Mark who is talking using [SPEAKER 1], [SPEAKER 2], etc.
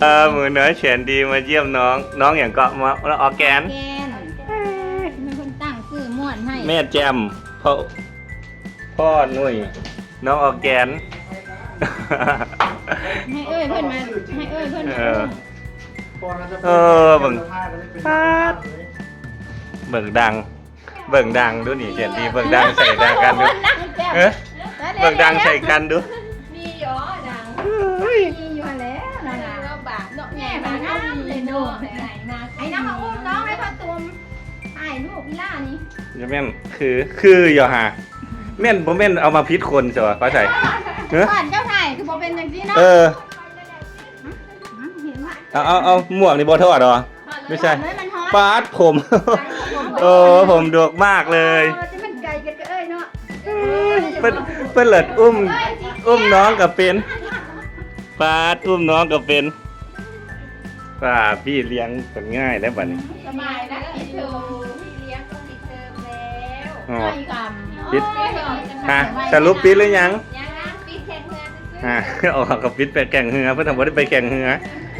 [SPEAKER 1] เออหมือน้อยแสนดีมาเยี่ยมน้อง น้องอย่างเกาะมาแล้วออร์แกน
[SPEAKER 2] แกนเป็นคนตั้งชื่อม่วนให้
[SPEAKER 1] แม่แจมพ่อพ่อหนุ่ยน้องออร์แกน
[SPEAKER 2] ให้เอ้ยเพื่อนมาให้เอ้ยเพื่อนมา
[SPEAKER 1] เออ เออเบิ่ง
[SPEAKER 3] ปาด
[SPEAKER 1] เบิ่งดัง เบิ่งดังดูนี่แสนดีเบิ่งดังใส่ดังกันดู
[SPEAKER 2] นั่งแก้ม
[SPEAKER 1] เอ๊ะเบิ่งดังใส่กันดู
[SPEAKER 2] มีหยอดั
[SPEAKER 4] นาะ
[SPEAKER 2] แม่
[SPEAKER 4] แม่
[SPEAKER 2] บา
[SPEAKER 4] บางง
[SPEAKER 2] น้ำ
[SPEAKER 4] น้ำ
[SPEAKER 2] เล
[SPEAKER 4] เลยย
[SPEAKER 2] เนาะ
[SPEAKER 4] เนาะไหนนา
[SPEAKER 2] ไอ้น้องมาอุ้มน้องให้พ่อตุ่มถ่ายรูปพี่ล่านี่
[SPEAKER 1] จะแม่นคือคืออย่าหาแม่นบ่แม่นเอามาพิษคนใช่ป่ะป้าใส่เฮ้ย
[SPEAKER 2] ก่อนเจ้าถ่ายคือบ่เป็นอย่างนี้เนาะ
[SPEAKER 1] เออ
[SPEAKER 2] เห็นว่า
[SPEAKER 1] เอาเอาเอาหมวกนี่บ่ทอดเหรอไม่ใช่
[SPEAKER 2] เฮ้ยมันฮอต
[SPEAKER 1] ปาดผมโอ้ผมดกมากเลย
[SPEAKER 2] เออที่มันไกลกันก็เอ้ยเนาะ
[SPEAKER 1] เปิ้นเปิ้นเลิดอุ้ม อุ้มน้องกับเป็นปาดอุ้มน้องกับเป็น ป่าพี่เลี้ยงเป็นง่ายแล้วบัดนี้
[SPEAKER 4] สบายนะพี่เทอมพี่เลี้ยงก็ปิดเทอมแล้ว
[SPEAKER 1] อ๋อ
[SPEAKER 2] ไม่กำ
[SPEAKER 1] ปิด
[SPEAKER 4] ไม่หรอก
[SPEAKER 1] ฮะสรุปปิดหรือยัง
[SPEAKER 4] ยังนะปิดแข่งเงิน
[SPEAKER 1] ฮะออกกับปิดไปแข่งเรือเพื่อนทำบ่ได้ไปแข่งเรือ
[SPEAKER 4] เ